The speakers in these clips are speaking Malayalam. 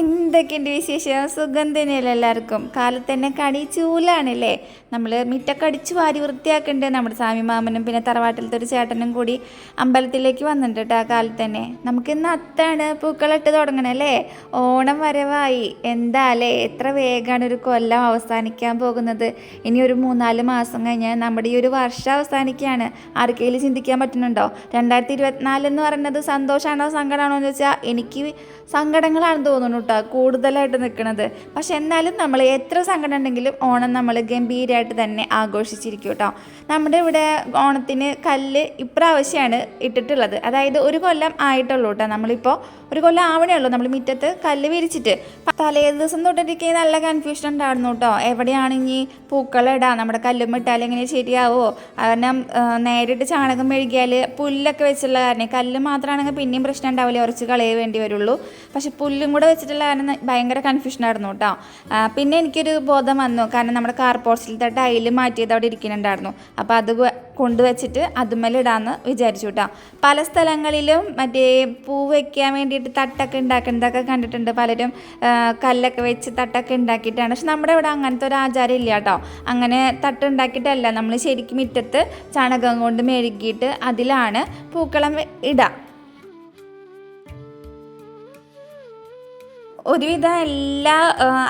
എന്തൊക്കെയുണ്ട് വിശേഷം? സുഖം തന്നെയല്ലേ എല്ലാവർക്കും? കാലത്ത് തന്നെ കടി ചൂലാണല്ലേ? നമ്മൾ മിറ്റൊക്കെ അടിച്ച് വാരി വൃത്തിയാക്കുന്നുണ്ട് നമ്മുടെ സ്വാമി മാമനും പിന്നെ തറവാട്ടിലത്തെ ഒരു ചേട്ടനും കൂടി അമ്പലത്തിലേക്ക് വന്നിട്ടുണ്ട് കേട്ടോ ആ കാലത്ത് തന്നെ നമുക്ക് ഇന്ന് അത്താണ് പൂക്കളിട്ട് തുടങ്ങണല്ലേ? ഓണം വരവായി. എന്താ അല്ലേ എത്ര വേഗമാണ് ഒരു കൊല്ലം അവസാനിക്കാൻ പോകുന്നത്. ഇനി ഒരു മൂന്നാൽ മാസം കഴിഞ്ഞാൽ നമ്മുടെ ഈ ഒരു വർഷം അവസാനിക്കുകയാണ്. ആർക്കെങ്കിലും ചിന്തിക്കാൻ പറ്റുന്നുണ്ടോ? രണ്ടായിരത്തി ഇരുപത്തിനാല് എന്ന് പറയുന്നത് സന്തോഷമാണോ സങ്കടമാണോ എന്ന് വെച്ചാൽ എനിക്ക് സങ്കടങ്ങളാണെന്ന് തോന്നുന്നു കേട്ടോ കൂടുതലായിട്ട് നിൽക്കുന്നത് പക്ഷെ എന്നാലും നമ്മൾ എത്ര സങ്കടം ഉണ്ടെങ്കിലും ഓണം നമ്മൾ ഗംഭീരമായിട്ട് തന്നെ ആഘോഷിച്ചിരിക്കും കേട്ടോ നമ്മുടെ ഇവിടെ ഓണത്തിന് കല്ല് ഇപ്രാവശ്യമാണ് ഇട്ടിട്ടുള്ളത്. അതായത് ഒരു കൊല്ലം ആയിട്ടുള്ളൂ കേട്ടോ. നമ്മളിപ്പോൾ ഒരു കൊല്ലം ആവണേ ഉള്ളൂ. നമ്മൾ മുറ്റത്ത് കല്ല് വിരിച്ചിട്ട്. തലേ ദിവസം തൊട്ടിരിക്കുകയും നല്ല കൺഫ്യൂഷൻ ഉണ്ടായിരുന്നു കേട്ടോ. എവിടെയാണ് ഇനി പൂക്കളിടാം നമ്മുടെ കല്ലും ഇട്ടാൽ എങ്ങനെ ശരിയാവോ? കാരണം നേരിട്ട് ചാണകം മെഴുകിയാൽ പുല്ലൊക്കെ വെച്ചുള്ള കാരണം കല്ല് മാത്രമാണെങ്കിൽ പിന്നെയും പ്രശ്നം ഉണ്ടാവില്ല. ഉറച്ച് കളയേ വേണ്ടി വരുള്ളൂ. പക്ഷെ പുല്ലും കൂടെ വെച്ചിട്ടുള്ള കാരണം ഭയങ്കര കൺഫ്യൂഷൻ ആയിരുന്നു കേട്ടോ പിന്നെ എനിക്കൊരു ബോധം വന്നു. കാരണം നമ്മുടെ കാർ പോർച്ചിലത്തെ ടൈൽ മാറ്റിയത് അവിടെ ഇരിക്കുന്നുണ്ടായിരുന്നു. അപ്പോൾ അത് കൊണ്ടുവച്ചിട്ട് ഇടാമെന്ന് വിചാരിച്ചു കേട്ടോ പല സ്ഥലങ്ങളിലും മറ്റേ പൂ വയ്ക്കാൻ വേണ്ടിയിട്ട് തട്ടൊക്കെ ഉണ്ടാക്കുന്നതൊക്കെ കണ്ടിട്ടുണ്ട്. പലരും കല്ലൊക്കെ വെച്ച് തട്ടൊക്കെ ഉണ്ടാക്കിയിട്ടാണ്. പക്ഷെ നമ്മുടെ ഇവിടെ അങ്ങനത്തെ ഒരു ആചാരം ഇല്ല കേട്ടോ അങ്ങനെ തട്ട് ഉണ്ടാക്കിയിട്ടല്ല. നമ്മൾ ശരിക്കും മുറ്റത്ത് ചാണകം കൊണ്ട് മെഴുകിയിട്ട് അതിലാണ് പൂക്കളം ഇടുക ഒരുവിധ എല്ലാ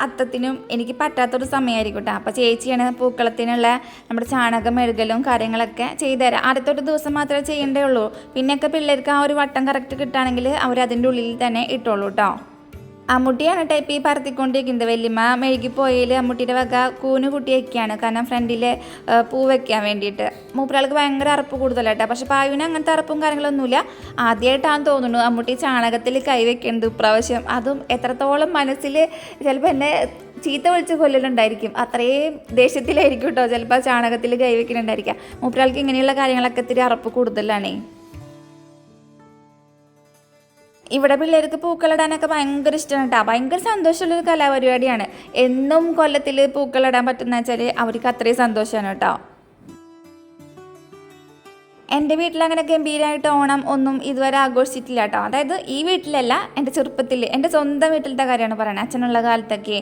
അത്തത്തിനും എനിക്ക് പറ്റാത്തൊരു സമയമായിരിക്കും കേട്ടോ അപ്പോൾ ചേച്ചിയാണ് പൂക്കളത്തിനുള്ള നമ്മുടെ ചാണകം മെഴുകലും കാര്യങ്ങളൊക്കെ ചെയ്തുതരാം. അടുത്തൊരു ദിവസം മാത്രമേ ചെയ്യേണ്ടേ ഉള്ളൂ. പിന്നെയൊക്കെ പിള്ളേർക്ക് ആ ഒരു വട്ടം കറക്റ്റ് കിട്ടുകയാണെങ്കിൽ അവർ അതിന്റെ ഉള്ളിൽ തന്നെ ഇട്ടോളൂ കേട്ടോ അമ്മുട്ടിയാണ് ടൈപ്പ് ഈ പറത്തിക്കൊണ്ടിരിക്കുന്നത് വല്യമ്മ മെഴുകി പോയതിൽ അമ്മുട്ടിയുടെ വക കൂന് കുട്ടിയൊക്കെയാണ് കാരണം ഫ്രണ്ടിൽ പൂ വെക്കാൻ വേണ്ടിയിട്ട്. മൂപ്പരാൾക്ക് ഭയങ്കര അറപ്പ് കൂടുതലാട്ടോ. പക്ഷെ പായുവിന് അങ്ങനത്തെ അറപ്പും കാര്യങ്ങളൊന്നുമില്ല. ആദ്യമായിട്ടാണ് തോന്നുന്നു അമ്മൂട്ടി ചാണകത്തിൽ കൈ വെക്കുന്നത് ഇപ്രാവശ്യം. അതും എത്രത്തോളം മനസ്സിൽ ചിലപ്പോൾ എന്നെ ചീത്ത വിളിച്ച് കൊല്ലലുണ്ടായിരിക്കും. അത്രയും ദേഷ്യത്തിലായിരിക്കും കേട്ടോ ചിലപ്പോൾ ചാണകത്തിൽ കൈ വെക്കുന്നുണ്ടായിരിക്കാം മൂപ്പരാൾക്ക് ഇങ്ങനെയുള്ള കാര്യങ്ങളൊക്കെ ഇത്തിരി അറപ്പ് കൂടുതലാണേ. ഇവിടെ പിള്ളേർക്ക് പൂക്കളിടാനൊക്കെ ഭയങ്കര ഇഷ്ടമാണ് കേട്ടോ ഭയങ്കര സന്തോഷമുള്ളൊരു കലാപരിപാടിയാണ്. എന്നും കൊല്ലത്തിൽ പൂക്കളിടാൻ പറ്റുന്ന വെച്ചാൽ അവർക്ക് അത്രയും സന്തോഷമാണ് കേട്ടോ എന്റെ വീട്ടിലങ്ങനെ ഗംഭീരമായിട്ട് ഓണം ഒന്നും ഇതുവരെ ആഘോഷിച്ചിട്ടില്ല കേട്ടോ അതായത് ഈ വീട്ടിലല്ല എന്റെ ചെറുപ്പത്തിൽ എന്റെ സ്വന്തം വീട്ടിലത്തെ കാര്യമാണ് പറയുന്നത് അച്ഛനുള്ള കാലത്തൊക്കെ.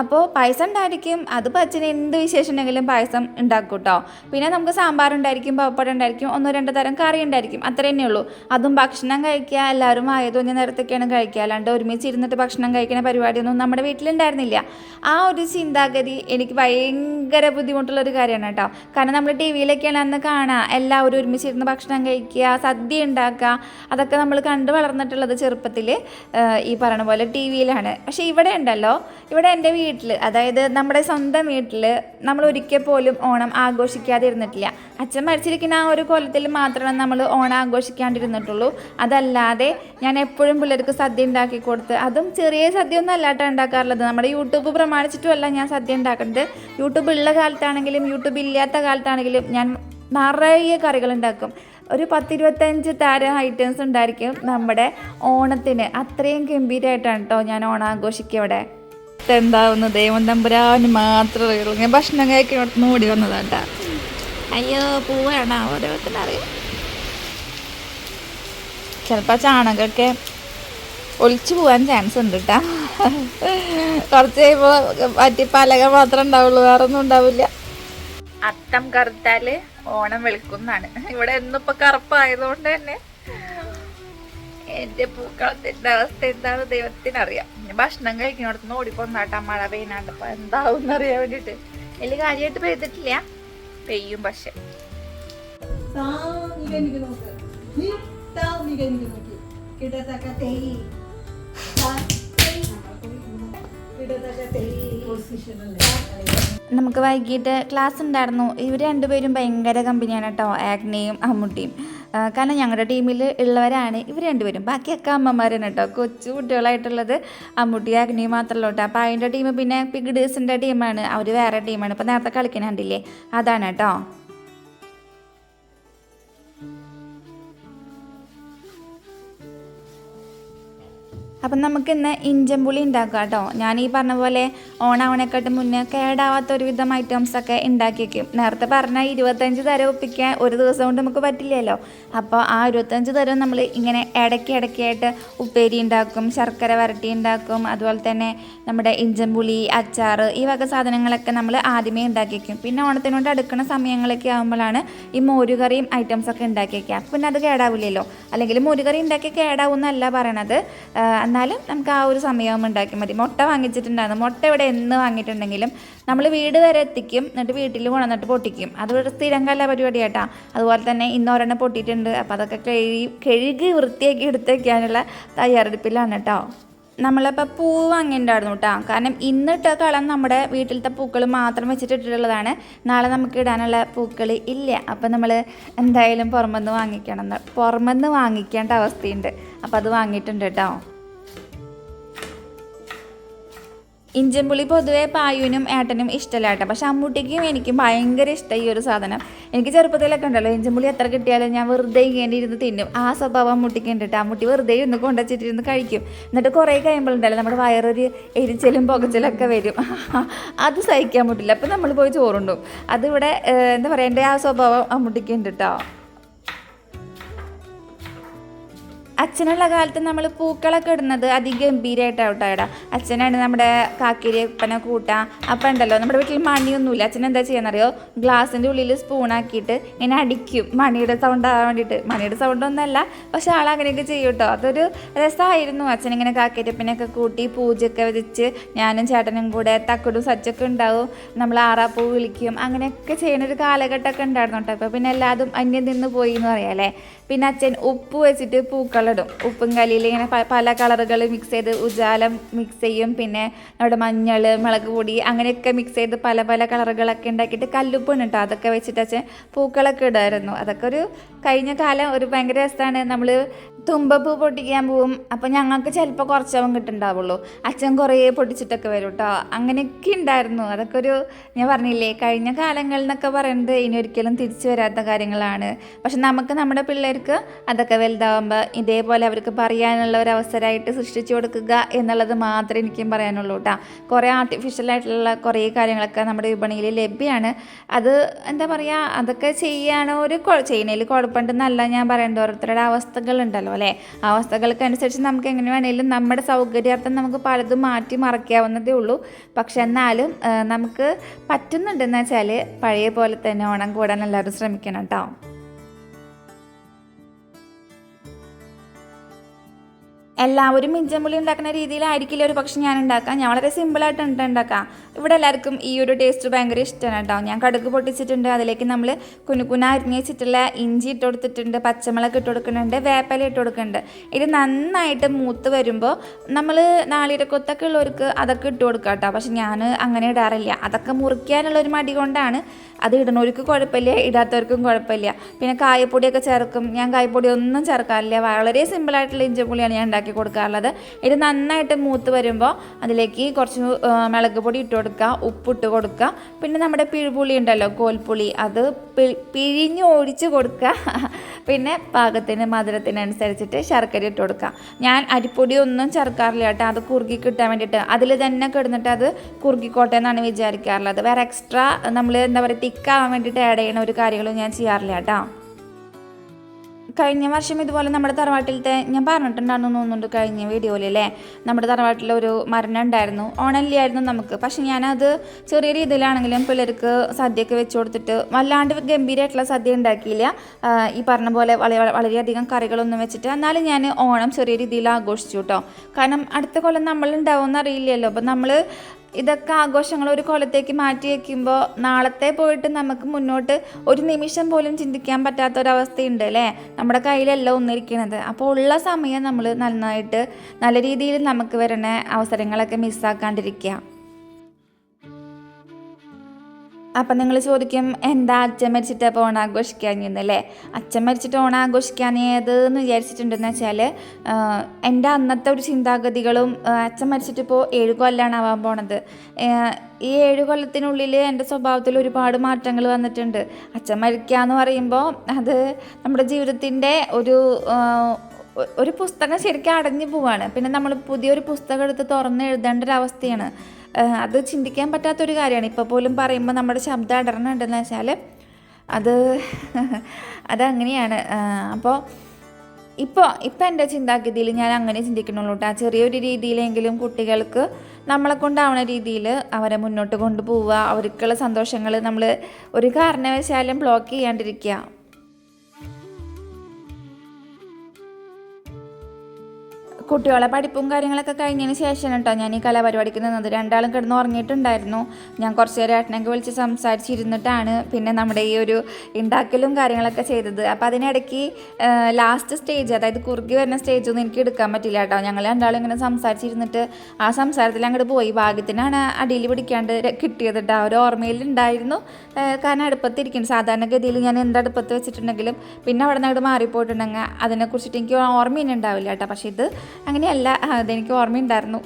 അപ്പോൾ പായസം ഉണ്ടായിരിക്കും അതിപ്പോൾ അച്ഛന് എന്ത് വിശേഷം ഉണ്ടെങ്കിലും പായസം ഉണ്ടാക്കും കേട്ടോ പിന്നെ നമുക്ക് സാമ്പാർ ഉണ്ടായിരിക്കും പപ്പടം ഉണ്ടായിരിക്കും ഒന്നോ രണ്ടോ തരം കറി ഉണ്ടായിരിക്കും അത്ര തന്നെ ഉള്ളൂ. അതും ഭക്ഷണം കഴിക്കുക എല്ലാവരും ആയതൊഞ്ഞ നേരത്തൊക്കെയാണ് കഴിക്കുക. അല്ലാണ്ട് ഒരുമിച്ച് ഇരുന്നിട്ട് ഭക്ഷണം കഴിക്കുന്ന പരിപാടിയൊന്നും നമ്മുടെ വീട്ടിലുണ്ടായിരുന്നില്ല. ആ ഒരു ചിന്താഗതി എനിക്ക് ഭയങ്കര ബുദ്ധിമുട്ടുള്ള ഒരു കാര്യമാണ് കേട്ടോ. കാരണം നമ്മൾ ടി വിയിലൊക്കെയാണ് അന്ന് കാണുക എല്ലാവരും ഒരുമിച്ച് ഇരുന്ന് ഭക്ഷണം കഴിക്കുക സദ്യ ഉണ്ടാക്കുക അതൊക്കെ നമ്മൾ കണ്ട് വളർന്നിട്ടുള്ളത് ചെറുപ്പത്തിൽ ഈ പറഞ്ഞ പോലെ ടി വിയിലാണ്. പക്ഷേ ഇവിടെ ഉണ്ടല്ലോ ഇവിടെ എന്റെ വീട്ടിൽ അതായത് നമ്മുടെ സ്വന്തം വീട്ടിൽ നമ്മൾ ഒരിക്കൽ പോലും ഓണം ആഘോഷിക്കാതെ ഇരുന്നിട്ടില്ല അച്ഛൻ മരിച്ചിരിക്കുന്ന ആ ഒരു കൊല്ലത്തിൽ മാത്രമേ നമ്മൾ ഓണം ആഘോഷിക്കാണ്ടിരുന്നിട്ടുള്ളൂ. അതല്ലാതെ ഞാൻ എപ്പോഴും പിള്ളേർക്ക് സദ്യ ഉണ്ടാക്കി കൊടുത്ത് അതും ചെറിയ സദ്യ ഒന്നും അല്ലാട്ടാണ് ഉണ്ടാക്കാറുള്ളത്. നമ്മുടെ യൂട്യൂബ് പ്രമാണിച്ചിട്ടുമല്ല ഞാൻ സദ്യ ഉണ്ടാക്കുന്നത്. യൂട്യൂബ് ഉള്ള കാലത്താണെങ്കിലും യൂട്യൂബ് ഇല്ലാത്ത കാലത്താണെങ്കിലും ഞാൻ നിറയെ കറികൾ ഉണ്ടാക്കും ഒരു പത്തിരുപത്തഞ്ച് തരം ഐറ്റംസ് ഉണ്ടായിരിക്കും നമ്മുടെ ഓണത്തിന്. അത്രയും ഗംഭീരമായിട്ടാണ് കേട്ടോ ഞാൻ ഓണം ആഘോഷിക്കുക ഇവിടെ. എന്താവുന്നു ദൈവം തമ്പുരാന് മാത്രമേ ഞാൻ ഭക്ഷണം കഴിക്കുന്ന ഓടി വന്നതാട്ടാ. അയ്യോ പൂവാണ്. ഓരോരുത്തരറിയാം ചിലപ്പോൾ ചാണകമൊക്കെ ഒളിച്ചു പോകാൻ ചാൻസ് ഉണ്ട് കേട്ടാ കുറച്ച് കഴിയുമ്പോൾ മറ്റേ പലക മാത്രമേ ഉണ്ടാവുള്ളൂ. വേറൊന്നും ഉണ്ടാവില്ല. അത്തം കറുത്താൽ ഓണം വെളുക്കുന്നാണ് ഇവിടെ എന്നിപ്പോ കറുപ്പായതുകൊണ്ട് തന്നെ എന്റെ പൂക്കളത്തിന്റെ അവസ്ഥ എന്താണ് ദൈവത്തിനറിയാം. പിന്നെ ഭക്ഷണം കഴിക്കുന്നിടത്തുനിന്ന് ഓടിപ്പോന്നാട്ടാ മഴ പെയ്യാണ്ടപ്പോ എന്താവും അറിയാൻ വേണ്ടിട്ട്. വലിയ കാര്യമായിട്ട് പെയ്തിട്ടില്ല. പെയ്യും പക്ഷെ. കിടത്തക്ക തെയ് കിടത്തക്ക തെയ് നമുക്ക് വൈകിട്ട് ക്ലാസ് ഉണ്ടായിരുന്നു. ഇവർ രണ്ടുപേരും ഭയങ്കര കമ്പനിയാണ് കേട്ടോ ആഗ്നയും അമ്മുട്ടിയും കാരണം ഞങ്ങളുടെ ടീമിൽ ഉള്ളവരാണ് ഇവർ രണ്ടുപേരും. ബാക്കിയൊക്കെ അമ്മമാരാണ് കേട്ടോ കൊച്ചു കുട്ടികളായിട്ടുള്ളത് അമ്മുട്ടി ആഗ്നയും മാത്രമല്ല കേട്ടോ അപ്പോൾ അതിന്റെ ടീം പിന്നെ പിഗ്ഡേഴ്സിന്റെ ടീമാണ് അവർ വേറെ ടീമാണ് ഇപ്പോൾ നേരത്തെ കളിക്കുന്ന കണ്ടില്ലേ? അതാണ് കേട്ടോ അപ്പം നമുക്കിന്ന് ഇഞ്ചമ്പുളി ഉണ്ടാക്കാം കേട്ടോ. ഞാൻ ഈ പറഞ്ഞ പോലെ ഓണാവണേക്കാട്ട് മുന്നേ കേടാവാത്ത ഒരുവിധം ഐറ്റംസ് ഒക്കെ ഉണ്ടാക്കി വയ്ക്കും നേരത്തെ പറഞ്ഞ ഇരുപത്തഞ്ച് തരം ഒപ്പിക്കാൻ ഒരു ദിവസം കൊണ്ട് നമുക്ക് പറ്റില്ലല്ലോ. അപ്പോൾ ആ ഇരുപത്തഞ്ച് തരം നമ്മൾ ഇങ്ങനെ ഇടയ്ക്ക് ഇടയ്ക്കായിട്ട് ഉപ്പേരി ഉണ്ടാക്കും ശർക്കര വരട്ടി ഉണ്ടാക്കും അതുപോലെ തന്നെ നമ്മുടെ ഇഞ്ചമ്പുളി അച്ചാർ ഈ വക സാധനങ്ങളൊക്കെ നമ്മൾ ആദ്യമേ ഉണ്ടാക്കി വയ്ക്കും പിന്നെ ഓണത്തിനോട് അടുക്കുന്ന സമയങ്ങളൊക്കെ ആകുമ്പോഴാണ് ഈ മോരുകറിയും ഐറ്റംസൊക്കെ ഉണ്ടാക്കി വയ്ക്കുക പിന്നെ അത് കേടാവില്ലല്ലോ. അല്ലെങ്കിൽ മോരുകറി ഉണ്ടാക്കി കേടാവും എന്നല്ല പറയണത് എന്നാലും നമുക്ക് ആ ഒരു സമയം ഉണ്ടാക്കി മതി. മുട്ട വാങ്ങിച്ചിട്ടുണ്ടായിരുന്നു. മുട്ട ഇവിടെ എന്ന് വാങ്ങിയിട്ടുണ്ടെങ്കിലും നമ്മൾ വീട് വരെ എത്തിക്കും. എന്നിട്ട് വീട്ടിൽ കൊണ്ടുവന്നിട്ട് പൊട്ടിക്കും. അത് ഒരു സ്ഥിരം കല പരിപാടിയാട്ടാ അതുപോലെ തന്നെ ഇന്ന് ഒരെണ്ണം പൊട്ടിയിട്ടുണ്ട്. അപ്പോൾ അതൊക്കെ കഴുകി കഴുകി വൃത്തിയാക്കി എടുത്തേക്കാനുള്ള തയ്യാറെടുപ്പിലാണ് കേട്ടോ നമ്മളിപ്പോൾ പൂ വാങ്ങിയിട്ടുണ്ടായിരുന്നു കേട്ടോ കാരണം ഇന്നിട്ട കളം നമ്മുടെ വീട്ടിലത്തെ പൂക്കൾ മാത്രം വെച്ചിട്ടിട്ടുള്ളതാണ്. നാളെ നമുക്ക് ഇടാനുള്ള പൂക്കൾ ഇല്ല. അപ്പം നമ്മൾ എന്തായാലും പുറമെന്ന് വാങ്ങിക്കണം പുറമെന്ന് വാങ്ങിക്കേണ്ട അവസ്ഥയുണ്ട്. അപ്പോൾ അത് വാങ്ങിയിട്ടുണ്ട് കേട്ടോ ഇഞ്ചമ്പുളി പൊതുവേ പായുവിനും ഏട്ടനും ഇഷ്ടമല്ല ഏട്ടൻ പക്ഷെ അമ്മൂട്ടിക്കും എനിക്കും ഭയങ്കര ഇഷ്ടം ഈ ഒരു സാധനം. എനിക്ക് ചെറുപ്പത്തിലൊക്കെ ഉണ്ടല്ലോ ഇഞ്ചമ്പുളി എത്ര കിട്ടിയാലും ഞാൻ വെറുതെ ഇങ്ങനെ ഇരുന്ന് തിന്നും. ആ സ്വഭാവം അമ്മൂട്ടിക്ക് ഉണ്ടിട്ട് അമ്മൂട്ടി വെറുതെ ഇരുന്ന് കൊണ്ടുവച്ചിട്ടിരുന്ന് കഴിക്കും. എന്നിട്ട് കുറേ കഴിയുമ്പോഴുണ്ടല്ലോ നമ്മുടെ വയറൊരു എരിച്ചലും പുകച്ചിലൊക്കെ വരും. അത് സഹിക്കാൻ പറ്റില്ല. അപ്പം നമ്മൾ പോയി ചോറുണ്ടും അതിവിടെ എന്താ പറയുക എന്റെ ആ സ്വഭാവം അമ്മൂട്ടിക്ക് ഉണ്ട് കേട്ടോ അച്ഛനുള്ള കാലത്ത് നമ്മൾ പൂക്കളൊക്കെ ഇടുന്നത് അതിഗംഭീരമായിട്ടാണ് കേട്ടോ ഇടാം അച്ഛനാണ് നമ്മുടെ കാക്കിരിയപ്പനെ കൂട്ടാ. അപ്പം ഉണ്ടല്ലോ നമ്മുടെ വീട്ടിൽ മണിയൊന്നുമില്ല. അച്ഛൻ എന്താ ചെയ്യാന്നറിയോ? ഗ്ലാസിന്റെ ഉള്ളിൽ സ്പൂണാക്കിയിട്ട് ഇങ്ങനെ അടിക്കും. മണിയുടെ സൗണ്ട് ആവാൻ വേണ്ടിയിട്ട്. മണിയുടെ സൗണ്ട് ഒന്നല്ല പക്ഷെ ആൾ അങ്ങനെയൊക്കെ ചെയ്യും കേട്ടോ. അതൊരു രസമായിരുന്നു അച്ഛൻ ഇങ്ങനെ കാക്കിരിയപ്പനെയൊക്കെ കൂട്ടി പൂജയൊക്കെ വിതച്ച് ഞാനും ചേട്ടനും കൂടെ തക്കടും സച്ചൊക്കെ ഉണ്ടാവും. നമ്മൾ ആറാപ്പൂ വിളിക്കും. അങ്ങനെയൊക്കെ ചെയ്യുന്ന ഒരു കാലഘട്ടമൊക്കെ ഉണ്ടായിരുന്നു കേട്ടോ. അപ്പോൾ പിന്നെ എല്ലാതും അന്യം നിന്ന് പോയി എന്ന് പറയാല്ലേ പിന്നെ അച്ഛൻ ഉപ്പ് വെച്ചിട്ട് പൂക്കളിടും. ഉപ്പും കല്ലിൽ ഇങ്ങനെ പല കളറുകൾ മിക്സ് ചെയ്ത് ഉജാലം മിക്സ് ചെയ്യും. പിന്നെ നമ്മുടെ മഞ്ഞൾ മുളക് പൊടി അങ്ങനെയൊക്കെ മിക്സ് ചെയ്ത് പല പല കളറുകളൊക്കെ ഉണ്ടാക്കിയിട്ട് കല്ലുപ്പാണ് കേട്ടോ അതൊക്കെ വെച്ചിട്ട് അച്ഛൻ പൂക്കളൊക്കെ ഇടുമായിരുന്നു അതൊക്കെ ഒരു കഴിഞ്ഞ കാലം ഒരു ഭയങ്കര രസമാണ് നമ്മൾ തുമ്പപ്പൂ പൊട്ടിക്കാൻ പോവും. അപ്പം ഞങ്ങൾക്ക് ചിലപ്പോൾ കുറച്ചവൻ കിട്ടുന്നുണ്ടാവുള്ളൂ. അച്ഛൻ കുറേ പൊട്ടിച്ചിട്ടൊക്കെ വരും കേട്ടോ അങ്ങനെയൊക്കെ ഉണ്ടായിരുന്നു അതൊക്കെ ഒരു ഞാൻ പറഞ്ഞില്ലേ കഴിഞ്ഞ കാലങ്ങളിൽ എന്നൊക്കെ പറയുന്നത് ഇനി ഒരിക്കലും തിരിച്ചു വരാത്ത കാര്യങ്ങളാണ്. പക്ഷെ നമുക്ക് നമ്മുടെ പിള്ളേർക്ക് അതൊക്കെ വലുതാവുമ്പോൾ ഇതേപോലെ അവർക്ക് പറയാനുള്ള ഒരു അവസരമായിട്ട് സൃഷ്ടിച്ചു കൊടുക്കുക എന്നുള്ളത് മാത്രമേ എനിക്കും പറയാനുള്ളൂ കേട്ടോ കുറേ ആർട്ടിഫിഷ്യൽ ആയിട്ടുള്ള കുറേ കാര്യങ്ങളൊക്കെ നമ്മുടെ വിപണിയിൽ ലഭ്യമാണ് അത് എന്താ പറയുക അതൊക്കെ ചെയ്യുകയാണോ ഒരു ചെയ്യുന്നതിൽ കുഴപ്പമുണ്ടെന്നല്ല ഞാൻ പറയുന്നത് ഓരോരുത്തരുടെ അവസ്ഥകളുണ്ടല്ലോ അല്ലേ? അവസ്ഥകൾക്ക് അനുസരിച്ച് നമുക്ക് എങ്ങനെ വേണമെങ്കിലും നമ്മുടെ സൗകര്യാർത്ഥം നമുക്ക് പലതും മാറ്റി മറക്കാവുന്നതേ ഉള്ളൂ. പക്ഷെ എന്നാലും നമുക്ക് പറ്റുന്നുണ്ടെന്ന് വെച്ചാൽ പഴയ പോലെ തന്നെ ഓണം കൂടാൻ എല്ലാവരും ശ്രമിക്കണം കേട്ടോ എല്ലാവരും മിഞ്ചമ്പുളി ഉണ്ടാക്കുന്ന രീതിയിലായിരിക്കില്ല ഒരു പക്ഷെ ഞാൻ ഉണ്ടാക്കാം ഞാൻ വളരെ സിമ്പിളായിട്ട് ഉണ്ട് ഉണ്ടാക്കാം? ഇവിടെ എല്ലാവർക്കും ഈ ഒരു ടേസ്റ്റ് ഭയങ്കര ഇഷ്ടമാണ് കേട്ടോ. ഞാൻ കടുക് പൊട്ടിച്ചിട്ടുണ്ട്. അതിലേക്ക് നമ്മൾ കുനുകുന അരിഞ്ഞ് വെച്ചിട്ടുള്ള ഇഞ്ചി ഇട്ട് കൊടുത്തിട്ടുണ്ട്. പച്ചമുളക് ഇട്ട് കൊടുക്കുന്നുണ്ട്. വേപ്പല ഇട്ട് കൊടുക്കുന്നുണ്ട്. ഇത് നന്നായിട്ട് മൂത്ത് വരുമ്പോൾ നമ്മൾ നാളിരക്കൊത്തൊക്കെ ഉള്ളവർക്ക് അതൊക്കെ ഇട്ട് കൊടുക്കാം കേട്ടോ. പക്ഷെ ഞാൻ അങ്ങനെ ഇടാറില്ല. അതൊക്കെ മുറിക്കാനുള്ള ഒരു മടി കൊണ്ടാണ് അത് ഇടുന്നവർക്ക് കുഴപ്പമില്ല ഇടാത്തവർക്കും കുഴപ്പമില്ല. പിന്നെ കായപ്പൊടിയൊക്കെ ചേർക്കും. ഞാൻ കായപ്പൊടി ഒന്നും ചേർക്കാറില്ല. വളരെ സിമ്പിളായിട്ടുള്ള ഇഞ്ചിപ്പൊളിയാണ് ഞാൻ ഉണ്ടാക്കി കൊടുക്കാറുള്ളത്. ഇത് നന്നായിട്ട് മൂത്ത് വരുമ്പോൾ അതിലേക്ക് കുറച്ച് മുളകുപൊടി മുളക് പൊടി ഇട്ട് കൊടുക്കുക ഉപ്പിട്ട് കൊടുക്കുക. പിന്നെ നമ്മുടെ പിഴുപുളി ഉണ്ടല്ലോ കോൽപ്പുളി അത് പിഴിഞ്ഞ് ഒഴിച്ച് കൊടുക്കുക. പിന്നെ പാകത്തിന് മധുരത്തിനനുസരിച്ചിട്ട് ശർക്കര ഇട്ട് കൊടുക്കുക. ഞാൻ അരിപ്പൊടി ഒന്നും ചേർക്കാറില്ല കേട്ടോ അത് കുറുകി കിട്ടാൻ വേണ്ടിയിട്ട്. അതിൽ തന്നെ കിടന്നിട്ട് അത് കുറുകിക്കോട്ടെ എന്നാണ് വിചാരിക്കാറുള്ളത്. വേറെ എക്സ്ട്രാ നമ്മൾ എന്താ പറയുക തിക്കാവാൻ വേണ്ടിയിട്ട് ആഡ് ചെയ്യണ ഒരു കാര്യങ്ങളും ഞാൻ ചെയ്യാറില്ല കേട്ടോ. കഴിഞ്ഞ വർഷം ഇതുപോലെ നമ്മുടെ തറവാട്ടിലത്തെ ഞാൻ പറഞ്ഞിട്ടുണ്ടായിരുന്നു തോന്നുന്നുണ്ട് കഴിഞ്ഞ വീഡിയോയിൽ അല്ലേ നമ്മുടെ തറവാട്ടിൽ ഒരു മരണം ഉണ്ടായിരുന്നു. ഓണല്ലായിരുന്നു നമുക്ക്. പക്ഷെ ഞാനത് ചെറിയ രീതിയിലാണെങ്കിലും പിള്ളേർക്ക് സദ്യയൊക്കെ വെച്ച് കൊടുത്തിട്ട് വല്ലാണ്ട് ഗംഭീരമായിട്ടുള്ള സദ്യ ഉണ്ടാക്കിയില്ല. ഈ പറഞ്ഞ പോലെ വളരെ വളരെയധികം കറികളൊന്നും വെച്ചിട്ട്. എന്നാലും ഞാൻ ഓണം ചെറിയ രീതിയിൽ ആഘോഷിച്ചു കേട്ടോ. കാരണം അടുത്ത കൊല്ലം നമ്മൾ ഉണ്ടാവുമെന്ന് അറിയില്ലല്ലോ. അപ്പം നമ്മൾ ഇതൊക്കെ ആഘോഷങ്ങൾ ഒരു കൊലത്തേക്ക് മാറ്റി വയ്ക്കുമ്പോൾ നാളത്തെ പോയിട്ട് നമുക്ക് മുന്നോട്ട് ഒരു നിമിഷം പോലും ചിന്തിക്കാൻ പറ്റാത്ത ഒരവസ്ഥയുണ്ട് അല്ലേ? നമ്മുടെ കയ്യിലല്ല ഒന്നിരിക്കണത്. അപ്പോൾ ഉള്ള സമയം നമ്മൾ നന്നായിട്ട് നല്ല രീതിയിൽ നമുക്ക് വരുന്ന അവസരങ്ങളൊക്കെ മിസ്സാക്കാണ്ടിരിക്കുക അപ്പം നിങ്ങൾ ചോദിക്കും എന്താ അച്ഛൻ മരിച്ചിട്ട് അപ്പോൾ ഓണം ആഘോഷിക്കാഞ്ഞെന്നല്ലേ അച്ഛൻ മരിച്ചിട്ട് ഓണാഘോഷിക്കാനേത് എന്ന് വിചാരിച്ചിട്ടുണ്ടെന്ന് വെച്ചാൽ എന്റെ അന്നത്തെ ഒരു ചിന്താഗതികളും അച്ഛൻ മരിച്ചിട്ട് ഇപ്പോൾ ഏഴ് കൊല്ലാണ് ആവാൻ പോണത്. ഈ ഏഴ് കൊല്ലത്തിനുള്ളിൽ എന്റെ സ്വഭാവത്തിൽ ഒരുപാട് മാറ്റങ്ങൾ വന്നിട്ടുണ്ട്. അച്ഛൻ മരിക്കുക എന്ന് പറയുമ്പോൾ അത് നമ്മുടെ ജീവിതത്തിന്റെ ഒരു ഒരു പുസ്തകം ശരിക്കും അടഞ്ഞു പോവാണ്. പിന്നെ നമ്മൾ പുതിയൊരു പുസ്തകം എടുത്ത് തുറന്ന് എഴുതേണ്ട ഒരു അവസ്ഥയാണ്. അത് ചിന്തിക്കാൻ പറ്റാത്തൊരു കാര്യമാണ്. ഇപ്പോൾ പോലും പറയുമ്പോൾ നമ്മുടെ ശബ്ദം അടരണുണ്ടെന്ന് വെച്ചാൽ അത് അതങ്ങനെയാണ്. അപ്പോൾ ഇപ്പോൾ ഇപ്പോൾ എന്റെ ചിന്താഗതിയിൽ ഞാൻ അങ്ങനെ ചിന്തിക്കണുള്ളൂ കേട്ടോ ചെറിയൊരു രീതിയിലെങ്കിലും കുട്ടികൾക്ക് നമ്മളെ കൊണ്ടാവുന്ന രീതിയിൽ അവരെ മുന്നോട്ട് കൊണ്ടുപോവുക. അവർക്കുള്ള സന്തോഷങ്ങൾ നമ്മൾ ഒരു കാരണവശാലും ബ്ലോക്ക് ചെയ്യാണ്ടിരിക്കുക. കുട്ടികളെ പഠിപ്പും കാര്യങ്ങളൊക്കെ കഴിഞ്ഞതിന് ശേഷം കേട്ടോ ഞാൻ ഈ കലാപരിപാടിക്ക് നിന്നത്. രണ്ടാളും കിടന്ന് ഉറങ്ങിയിട്ടുണ്ടായിരുന്നു. ഞാൻ കുറച്ച് നേരം ഏട്ടനൊക്കെ വിളിച്ച് സംസാരിച്ചിരുന്നിട്ടാണ് പിന്നെ നമ്മുടെ ഈ ഒരു ഉണ്ടാക്കലും കാര്യങ്ങളൊക്കെ ചെയ്തത്. അപ്പോൾ അതിനിടയ്ക്ക് ലാസ്റ്റ് സ്റ്റേജ് അതായത് കുറുകി വരുന്ന സ്റ്റേജ് ഒന്നും എനിക്ക് എടുക്കാൻ പറ്റില്ല കേട്ടോ. ഞങ്ങൾ രണ്ടാളും ഇങ്ങനെ സംസാരിച്ചിരുന്നിട്ട് ആ സംസാരത്തിൽ അങ്ങോട്ട് പോയി. ഭാഗ്യത്തിനാണ് അടിയിൽ പിടിക്കാണ്ട് കിട്ടിയത് കേട്ടോ. ആ ഒരു ഓർമ്മയിലുണ്ടായിരുന്നു കാരണം അടുപ്പത്തിരിക്കുന്നു. സാധാരണഗതിയിൽ ഞാൻ എന്ത് അടുപ്പത്ത് വെച്ചിട്ടുണ്ടെങ്കിലും പിന്നെ അവിടെ നിന്ന് അങ്ങോട്ട് മാറിപ്പോയിട്ടുണ്ടെങ്കിൽ അതിനെക്കുറിച്ചിട്ട് എനിക്ക് ഓർമ്മ ഇനി ഉണ്ടാവില്ല കേട്ടോ. പക്ഷേ ഇത് അങ്ങനെയല്ല അതെനിക്ക് ഓർമ്മയുണ്ടായിരുന്നു.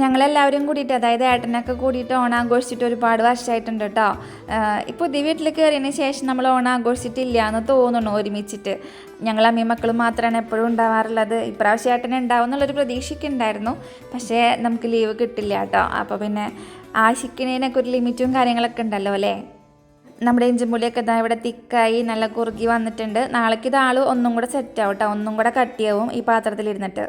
ഞങ്ങളെല്ലാവരും കൂടിയിട്ട് അതായത് ഏട്ടനൊക്കെ കൂടിയിട്ട് ഓണം ആഘോഷിച്ചിട്ട് ഒരുപാട് വർഷമായിട്ടുണ്ട് കേട്ടോ. ഇപ്പോൾ പുതിയ വീട്ടിൽ കയറിയതിന് ശേഷം നമ്മൾ ഓണം ആഘോഷിച്ചിട്ടില്ല എന്ന് തോന്നുന്നു ഒരുമിച്ചിട്ട്. ഞങ്ങൾ അമ്മയും മക്കളും മാത്രമാണ് എപ്പോഴും ഉണ്ടാവാറുള്ളത്. ഇപ്രാവശ്യം ഏട്ടൻ ഉണ്ടാവും എന്നുള്ളൊരു പ്രതീക്ഷയ്ക്ക് ഉണ്ടായിരുന്നു. പക്ഷേ നമുക്ക് ലീവ് കിട്ടില്ല കേട്ടോ. അപ്പോൾ പിന്നെ ആശിക്കുന്നതിനൊക്കെ ഒരു ലിമിറ്റും കാര്യങ്ങളൊക്കെ ഉണ്ടല്ലോ അല്ലേ? നമ്മുടെ ഇഞ്ചിമ്പുളിയൊക്കെ ഇതാ ഇവിടെ തിക്കായി നല്ല കുറുകി വന്നിട്ടുണ്ട്. നാളേക്ക് ഇത് ആൾ ഒന്നും കൂടെ സെറ്റ് കേട്ടോ ഒന്നും കൂടെ കട്ടിയാവും ഈ പാത്രത്തിലിരുന്നിട്ട്.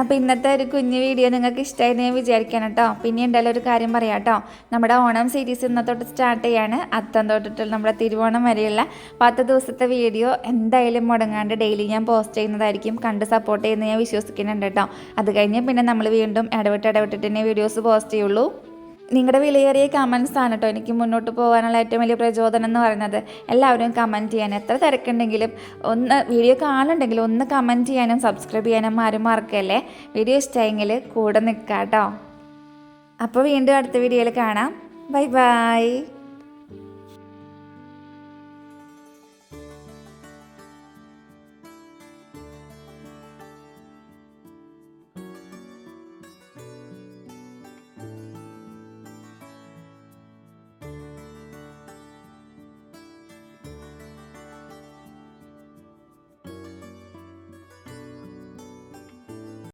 അപ്പോൾ ഇന്നത്തെ ഒരു കുഞ്ഞു വീഡിയോ നിങ്ങൾക്ക് ഇഷ്ടമായി ഞാൻ വിചാരിക്കണം കേട്ടോ പിന്നെ എന്തായാലും ഒരു കാര്യം പറയാം കേട്ടോ നമ്മുടെ ഓണം സീരീസ് ഇന്നത്തോട്ട് സ്റ്റാർട്ട് ചെയ്യാണ്. അത്തം തൊട്ടിട്ടുള്ള നമ്മുടെ തിരുവോണം വരെയുള്ള പത്ത് ദിവസത്തെ വീഡിയോ എന്തായാലും മുടങ്ങാണ്ട് ഡെയിലി ഞാൻ പോസ്റ്റ് ചെയ്യുന്നതായിരിക്കും. കണ്ട് സപ്പോർട്ട് ചെയ്യുന്ന ഞാൻ വിശ്വസിക്കുന്നുണ്ട് കേട്ടോ അത് കഴിഞ്ഞ് പിന്നെ നമ്മൾ വീണ്ടും ഇടവിട്ട് ഇടവിട്ടിട്ട് തന്നെ വീഡിയോസ് പോസ്റ്റ് ചെയ്യുള്ളൂ. നിങ്ങളുടെ വിലയേറിയ കമൻസ് ആണ് കേട്ടോ എനിക്ക് മുന്നോട്ട് പോകാനുള്ള ഏറ്റവും വലിയ പ്രചോദനം എന്ന് പറയുന്നത്. എല്ലാവരും കമന്റ് ചെയ്യാൻ എത്ര തിരക്കുണ്ടെങ്കിലും ഒന്ന് വീഡിയോ കാണുന്നുണ്ടെങ്കിലും ഒന്ന് കമന്റ് ചെയ്യാനും സബ്സ്ക്രൈബ് ചെയ്യാനും ആരും മറക്കല്ലേ? വീഡിയോ ഇഷ്ടമായെങ്കിൽ കൂടെ നിൽക്കാം കേട്ടോ അപ്പോൾ വീണ്ടും അടുത്ത വീഡിയോയിൽ കാണാം. Bye bye